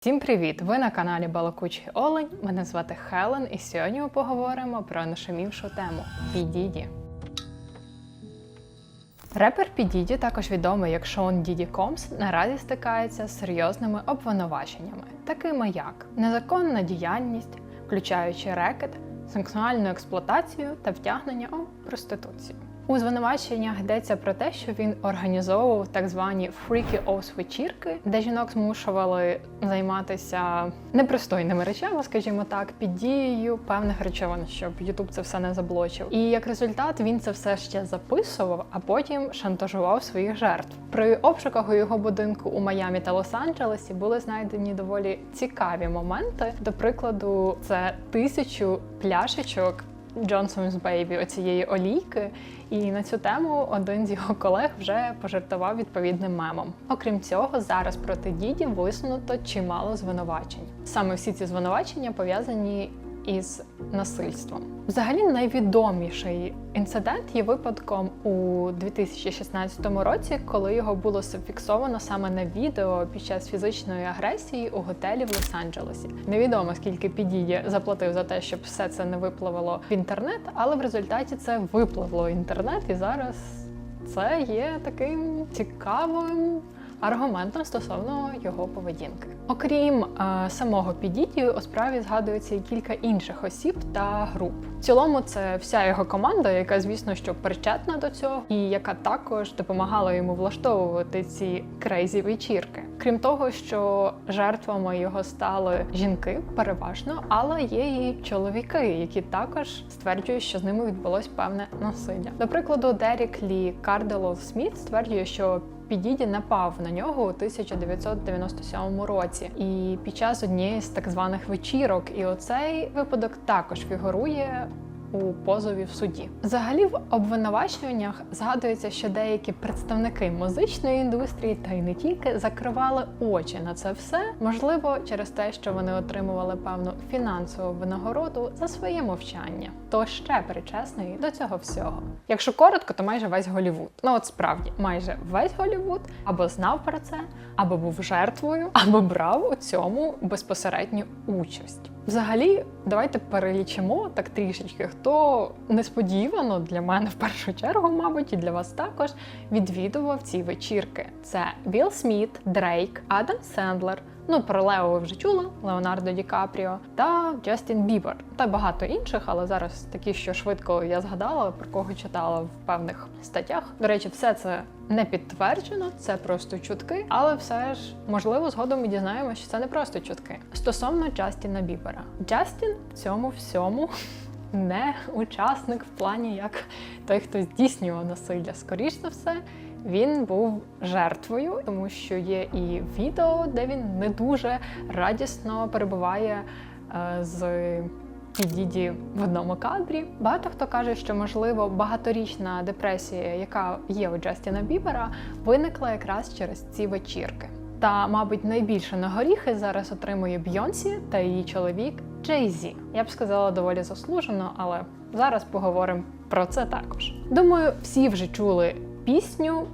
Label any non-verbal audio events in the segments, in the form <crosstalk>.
Всім привіт! Ви на каналі Балакучий Олень. Мене звати Хелен, і сьогодні ми поговоримо про нашумівшу тему Підіді. Репер Підіді, також відомий як Шон Діді Комс, наразі стикається з серйозними обвинуваченнями, такими як незаконна діяльність, включаючи рекет, сексуальну експлуатацію та втягнення у проституцію. У звинуваченнях йдеться про те, що він організовував так звані freaky off вечірки, де жінок змушували займатися непристойними речами, скажімо так, під дією певних речовин, щоб Ютуб це все не заблочив. І як результат він це все ще записував, а потім шантажував своїх жертв. При обшуках у його будинку у Майамі та Лос-Анджелесі були знайдені доволі цікаві моменти. До прикладу, це тисячу пляшечок Johnson's Baby, оцієї олійки. І на цю тему один з його колег вже пожартував відповідним мемом. Окрім цього, зараз проти діді висунуто чимало звинувачень. Саме всі ці звинувачення пов'язані із насильством. Взагалі, найвідоміший інцидент є випадком у 2016 році, коли його було зафіксовано саме на відео під час фізичної агресії у готелі в Лос-Анджелесі. Невідомо скільки підіді заплатив за те, щоб все це не випливало в інтернет, але в результаті це випливло інтернет, і зараз це є таким цікавим аргументом стосовно його поведінки. Окрім е, самого Підітію, у справі згадується і кілька інших осіб та груп. В цілому, це вся його команда, яка, звісно, що причетна до цього, і яка також допомагала йому влаштовувати ці крейзі вечірки. Крім того, що жертвами його стали жінки переважно, але є і чоловіки, які також стверджують, що з ними відбулось певне насилля. До прикладу, Дерік Лі Кардело Сміт стверджує, що Підіді напав на нього у 1997 році, і під час однієї з так званих вечірок. І оцей випадок також фігурує. У позові в суді взагалі в обвинуваченнях згадується, що деякі представники музичної індустрії, та й не тільки закривали очі на це все, можливо, через те, що вони отримували певну фінансову винагороду за своє мовчання. То ще причесний до цього всього. Якщо коротко, то майже весь Голівуд. Ну от справді, майже весь Голівуд або знав про це, або був жертвою, або брав у цьому безпосередню участь. Взагалі, давайте перелічимо так трішечки, хто несподівано для мене в першу чергу, мабуть, і для вас також відвідував ці вечірки. Це Вілл Сміт, Дрейк, Адам Сендлер. Ну, про Лео ви вже чули, Леонардо Ді Капріо та Джастін Бібер та багато інших, але зараз такі, що швидко я згадала, про кого читала в певних статтях. До речі, все це не підтверджено, це просто чутки, але все ж можливо згодом ми дізнаємося, що це не просто чутки. Стосовно Джастіна Бібера, Джастін в цьому всьому. <laughs> Не учасник в плані як той, хто здійснював насилля. Скоріш за все, він був жертвою, тому що є і відео, де він не дуже радісно перебуває е, з Підіді в одному кадрі. Багато хто каже, що можливо багаторічна депресія, яка є у Джастіна Бібера, виникла якраз через ці вечірки. Та, мабуть, найбільше на горіхи зараз отримує Бйонсі та її чоловік Джей Зі. Я б сказала доволі заслужено, але зараз поговоримо про це також. Думаю, всі вже чули пісню.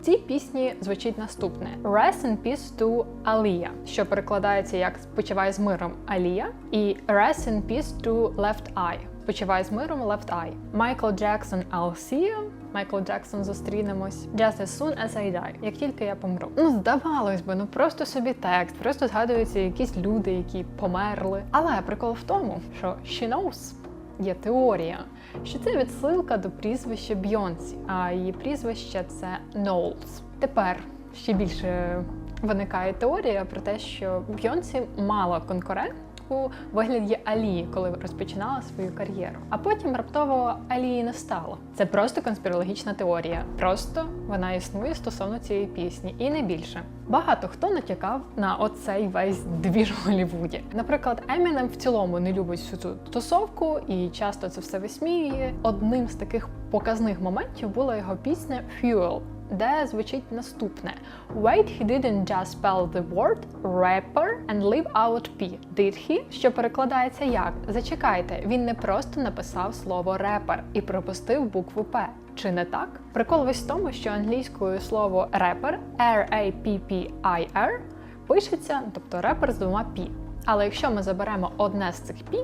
В цій пісні звучить наступне: Rest in peace to Алія, що перекладається як спочивай з миром Алія, і Rest in peace to Left Eye. Спочивай з миром Left Eye. Майкл Джексон I'll see you. Майкл Джексон зустрінемось. Just as soon as I die. Як тільки я помру. Ну, здавалось би, ну просто собі текст, просто згадуються якісь люди, які померли. Але прикол в тому, що she knows є теорія, що це відсилка до прізвища Бйонсі, а її прізвище це Ноулс. Тепер ще більше виникає теорія про те, що Бйонсі мала конкурент. У вигляді Алії, коли розпочинала свою кар'єру. А потім раптово Алії не стало. Це просто конспірологічна теорія. Просто вона існує стосовно цієї пісні, і не більше. Багато хто натякав на оцей весь двіж в Голлівуді. Наприклад, Емінем в цілому не любить всю цю тусовку і часто це все висміює. Одним з таких показних моментів була його пісня Fuel де звучить наступне: Wait, he didn't just spell the word rapper and leave out P, did he? Що перекладається як Зачекайте, він не просто написав слово репер і пропустив букву П. Чи не так? Прикол весь в тому, що англійською слово репер R-A-P-P-I-R пишеться, тобто репер з двома пі. Але якщо ми заберемо одне з цих пі,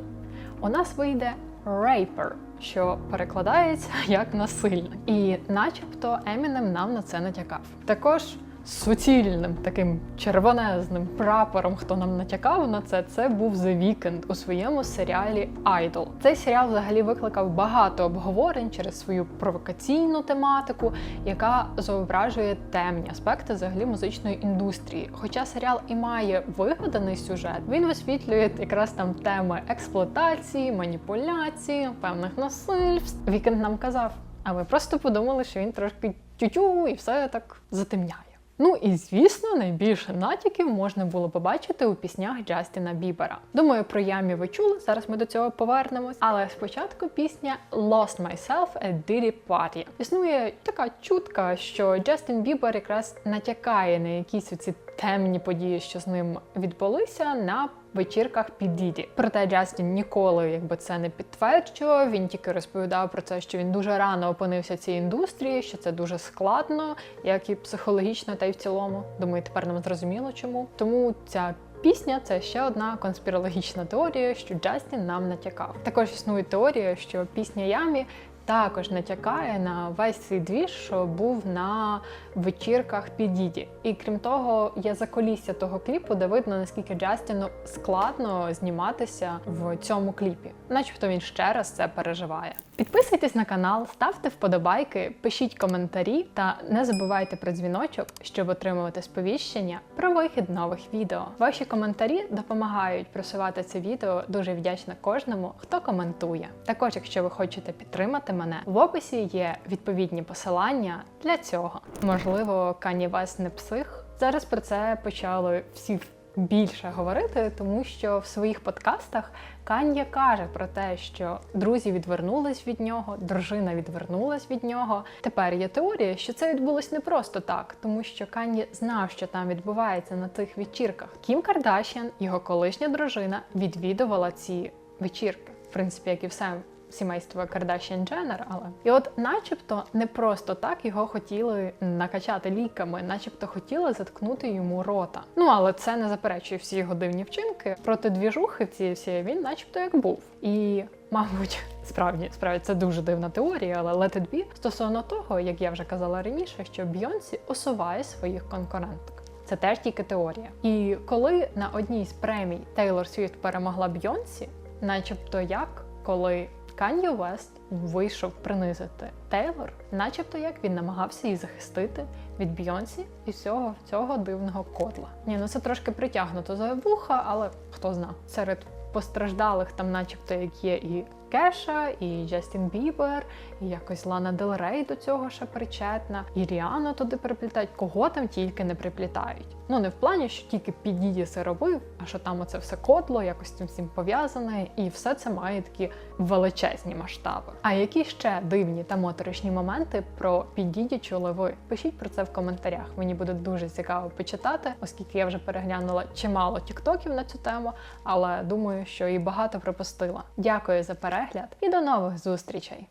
у нас вийде raper, що перекладається <laughs> як насильник. І начебто Емінем нам на це натякав. Також суцільним таким червонезним прапором, хто нам натякав на це, це був The Weeknd у своєму серіалі Idol. Цей серіал взагалі викликав багато обговорень через свою провокаційну тематику, яка зображує темні аспекти взагалі музичної індустрії. Хоча серіал і має вигаданий сюжет, він висвітлює якраз там теми експлуатації, маніпуляції, певних насильств. Вікенд нам казав. А ми просто подумали, що він трошки тютю і все так затемняє. Ну і звісно, найбільше натяків можна було побачити у піснях Джастіна Бібера. Думаю, про ямі ви чули. Зараз ми до цього повернемось. Але спочатку пісня Lost Myself at Diddy Party. Існує така чутка, що Джастін Бібер якраз натякає на якісь оці темні події, що з ним відбулися на вечірках під Діді. Проте Джастін ніколи якби це не підтверджував. Він тільки розповідав про це, що він дуже рано опинився в цій індустрії, що це дуже складно, як і психологічно, та й в цілому. Думаю, тепер нам зрозуміло чому. Тому ця. Пісня це ще одна конспірологічна теорія, що Джастін нам натякав. Також існує теорія, що пісня Ямі також натякає на весь цей двіж, що був на вечірках під Діді. І крім того, є заколісся того кліпу, де видно, наскільки Джастіну складно зніматися в цьому кліпі, начебто він ще раз це переживає. Підписуйтесь на канал, ставте вподобайки, пишіть коментарі та не забувайте про дзвіночок, щоб отримувати сповіщення про вихід нових відео. Ваші коментарі допомагають просувати це відео. Дуже вдячна кожному, хто коментує. Також, якщо ви хочете підтримати мене, в описі є відповідні посилання для цього. Можливо, Кані Вест не псих. Зараз про це почали всі більше говорити, тому що в своїх подкастах Кан'я каже про те, що друзі відвернулись від нього, дружина відвернулась від нього. Тепер є теорія, що це відбулось не просто так, тому що Кан'є знав, що там відбувається на тих вечірках. Кім Кардашян, його колишня дружина, відвідувала ці вечірки, в принципі, як і все. Сімейство Кардашян Дженнер, але і от, начебто, не просто так його хотіли накачати ліками, начебто хотіли заткнути йому рота. Ну але це не заперечує всі його дивні вчинки. Проти двіжухи цієї всієї він, начебто, як був. І, мабуть, <laughs> справді справді це дуже дивна теорія, але let it be стосовно того, як я вже казала раніше, що Бйонсі усуває своїх конкуренток. Це теж тільки теорія. І коли на одній з премій Тейлор Свіфт перемогла Бйонсі, начебто як коли Кан'є Вест вийшов принизити Тейлор, начебто як він намагався її захистити від Бйонсі і всього цього дивного котла. Ні, ну це трошки притягнуто за вуха, але хто зна. Серед постраждалих там, начебто, як є і Кеша, і Джастін Бібер, і якось Лана Дел Рей до цього ще причетна, і Ріану туди приплітають, кого там тільки не приплітають. Ну не в плані, що тільки Підіді це робив, а що там оце все котло, якось цим всім пов'язане, і все це має такі величезні масштаби. А які ще дивні та моторошні моменти про Підіді чули ви? Пишіть про це в коментарях. Мені буде дуже цікаво почитати, оскільки я вже переглянула чимало тіктоків на цю тему, але думаю, що і багато пропустила. Дякую за перегляд і до нових зустрічей!